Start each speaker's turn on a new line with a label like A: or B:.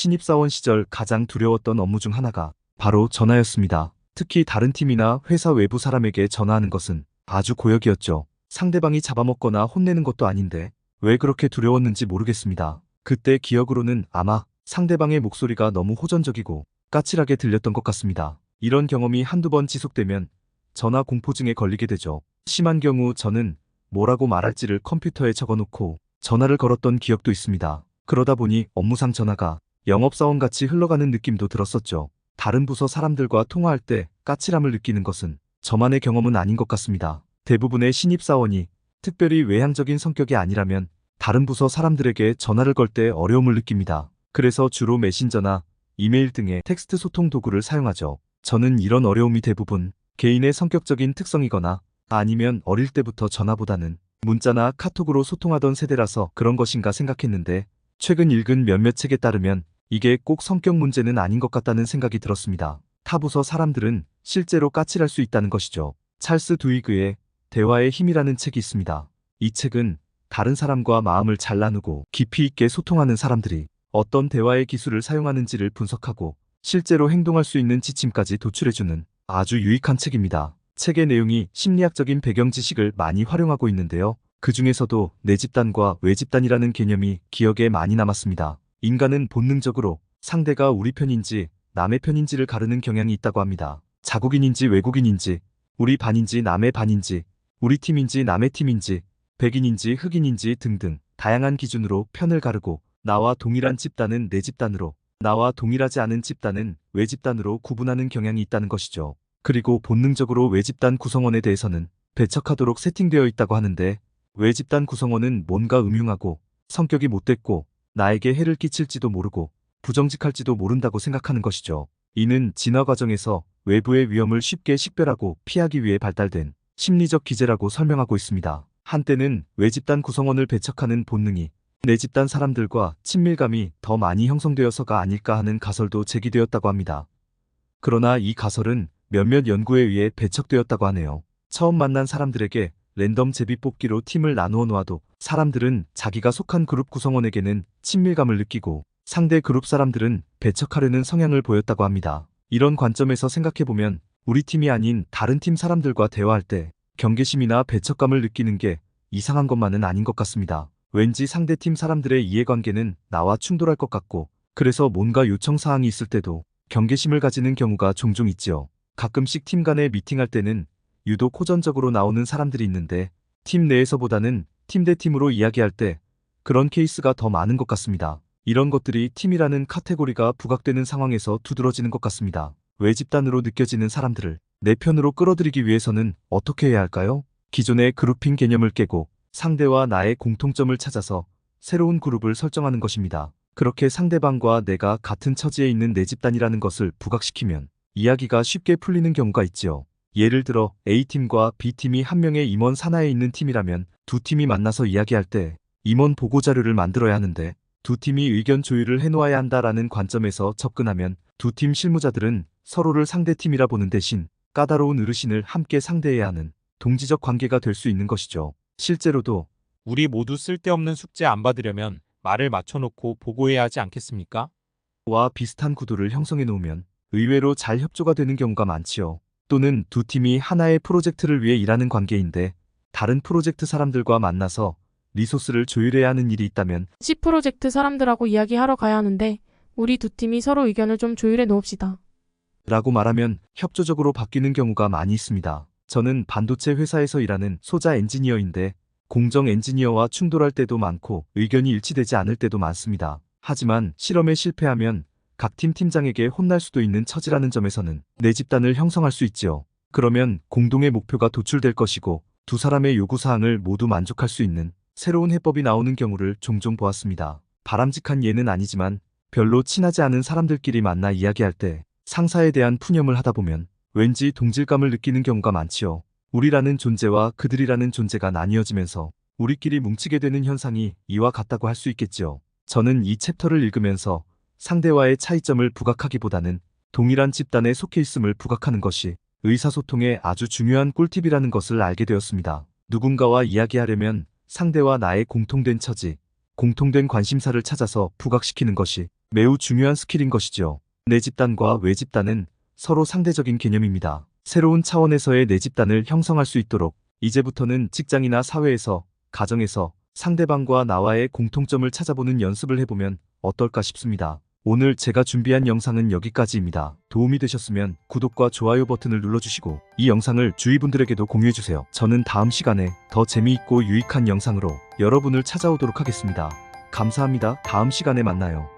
A: 신입사원 시절 가장 두려웠던 업무 중 하나가 바로 전화였습니다. 특히 다른 팀이나 회사 외부 사람에게 전화하는 것은 아주 고역이었죠. 상대방이 잡아먹거나 혼내는 것도 아닌데 왜 그렇게 두려웠는지 모르겠습니다. 그때 기억으로는 아마 상대방의 목소리가 너무 호전적이고 까칠하게 들렸던 것 같습니다. 이런 경험이 한두 번 지속되면 전화 공포증에 걸리게 되죠. 심한 경우 저는 뭐라고 말할지를 컴퓨터에 적어놓고 전화를 걸었던 기억도 있습니다. 그러다 보니 업무상 전화가 영업사원같이 흘러가는 느낌도 들었었죠. 다른 부서 사람들과 통화할 때 까칠함을 느끼는 것은 저만의 경험은 아닌 것 같습니다. 대부분의 신입사원이 특별히 외향적인 성격이 아니라면 다른 부서 사람들에게 전화를 걸 때 어려움을 느낍니다. 그래서 주로 메신저나 이메일 등의 텍스트 소통 도구를 사용하죠. 저는 이런 어려움이 대부분 개인의 성격적인 특성이거나 아니면 어릴 때부터 전화보다는 문자나 카톡으로 소통하던 세대라서 그런 것인가 생각했는데 최근 읽은 몇몇 책에 따르면 이게 꼭 성격 문제는 아닌 것 같다는 생각이 들었습니다. 타부서 사람들은 실제로 까칠할 수 있다는 것이죠. 찰스 두이그의 대화의 힘이라는 책이 있습니다. 이 책은 다른 사람과 마음을 잘 나누고 깊이 있게 소통하는 사람들이 어떤 대화의 기술을 사용하는지를 분석하고 실제로 행동할 수 있는 지침까지 도출해주는 아주 유익한 책입니다. 책의 내용이 심리학적인 배경 지식을 많이 활용하고 있는데요. 그 중에서도 내 집단과 외 집단이라는 개념이 기억에 많이 남았습니다. 인간은 본능적으로 상대가 우리 편인지 남의 편인지를 가르는 경향이 있다고 합니다. 자국인인지 외국인인지, 우리 반인지 남의 반인지, 우리 팀인지 남의 팀인지, 백인인지 흑인인지 등등 다양한 기준으로 편을 가르고 나와 동일한 집단은 내 집단으로, 나와 동일하지 않은 집단은 외 집단으로 구분하는 경향이 있다는 것이죠. 그리고 본능적으로 외 집단 구성원에 대해서는 배척하도록 세팅되어 있다고 하는데 외 집단 구성원은 뭔가 음흉하고 성격이 못됐고 나에게 해를 끼칠지도 모르고 부정직할지도 모른다고 생각하는 것이죠. 이는 진화 과정에서 외부의 위험을 쉽게 식별하고 피하기 위해 발달된 심리적 기제라고 설명하고 있습니다. 한때는 외 집단 구성원을 배척하는 본능이 내 집단 사람들과 친밀감이 더 많이 형성되어서가 아닐까 하는 가설도 제기되었다고 합니다. 그러나 이 가설은 몇몇 연구에 의해 배척되었다고 하네요. 처음 만난 사람들에게 랜덤 제비뽑기로 팀을 나누어 놓아도 사람들은 자기가 속한 그룹 구성원에게는 친밀감을 느끼고 상대 그룹 사람들은 배척하려는 성향을 보였다고 합니다. 이런 관점에서 생각해보면 우리 팀이 아닌 다른 팀 사람들과 대화할 때 경계심이나 배척감을 느끼는 게 이상한 것만은 아닌 것 같습니다. 왠지 상대 팀 사람들의 이해관계는 나와 충돌할 것 같고 그래서 뭔가 요청 사항이 있을 때도 경계심을 가지는 경우가 종종 있지요. 가끔씩 팀 간에 미팅할 때는 유독 호전적으로 나오는 사람들이 있는데 팀 내에서보다는 팀 대 팀으로 이야기할 때 그런 케이스가 더 많은 것 같습니다. 이런 것들이 팀이라는 카테고리가 부각되는 상황에서 두드러지는 것 같습니다. 외 집단으로 느껴지는 사람들을 내 편으로 끌어들이기 위해서는 어떻게 해야 할까요? 기존의 그룹핑 개념을 깨고 상대와 나의 공통점을 찾아서 새로운 그룹을 설정하는 것입니다. 그렇게 상대방과 내가 같은 처지에 있는 내 집단이라는 것을 부각시키면 이야기가 쉽게 풀리는 경우가 있지요. 예를 들어 A팀과 B팀이 한 명의 임원 산하에 있는 팀이라면 두 팀이 만나서 이야기할 때 임원 보고 자료를 만들어야 하는데 두 팀이 의견 조율을 해놓아야 한다라는 관점에서 접근하면 두 팀 실무자들은 서로를 상대팀이라 보는 대신 까다로운 어르신을 함께 상대해야 하는 동지적 관계가 될 수 있는 것이죠. 실제로도
B: 우리 모두 쓸데없는 숙제 안 받으려면 말을 맞춰놓고 보고해야 하지 않겠습니까?
A: 와 비슷한 구도를 형성해 놓으면 의외로 잘 협조가 되는 경우가 많지요. 또는 두 팀이 하나의 프로젝트를 위해 일하는 관계인데 다른 프로젝트 사람들과 만나서 리소스를 조율해야 하는 일이 있다면
C: C 프로젝트 사람들하고 이야기하러 가야 하는데 우리 두 팀이 서로 의견을 좀 조율해 놓읍시다.
A: 라고 말하면 협조적으로 바뀌는 경우가 많이 있습니다. 저는 반도체 회사에서 일하는 소자 엔지니어인데 공정 엔지니어와 충돌할 때도 많고 의견이 일치되지 않을 때도 많습니다. 하지만 실험에 실패하면 각 팀 팀장에게 혼날 수도 있는 처지라는 점에서는 내 집단을 형성할 수 있지요. 그러면 공동의 목표가 도출될 것이고 두 사람의 요구사항을 모두 만족할 수 있는 새로운 해법이 나오는 경우를 종종 보았습니다. 바람직한 예는 아니지만 별로 친하지 않은 사람들끼리 만나 이야기할 때 상사에 대한 푸념을 하다 보면 왠지 동질감을 느끼는 경우가 많지요. 우리라는 존재와 그들이라는 존재가 나뉘어지면서 우리끼리 뭉치게 되는 현상이 이와 같다고 할 수 있겠지요. 저는 이 챕터를 읽으면서 상대와의 차이점을 부각하기보다는 동일한 집단에 속해 있음을 부각하는 것이 의사소통의 아주 중요한 꿀팁이라는 것을 알게 되었습니다. 누군가와 이야기하려면 상대와 나의 공통된 처지, 공통된 관심사를 찾아서 부각시키는 것이 매우 중요한 스킬인 것이죠. 내 집단과 외 집단은 서로 상대적인 개념입니다. 새로운 차원에서의 내 집단을 형성할 수 있도록 이제부터는 직장이나 사회에서, 가정에서 상대방과 나와의 공통점을 찾아보는 연습을 해보면 어떨까 싶습니다. 오늘 제가 준비한 영상은 여기까지입니다. 도움이 되셨으면 구독과 좋아요 버튼을 눌러주시고 이 영상을 주위 분들에게도 공유해주세요. 저는 다음 시간에 더 재미있고 유익한 영상으로 여러분을 찾아오도록 하겠습니다. 감사합니다. 다음 시간에 만나요.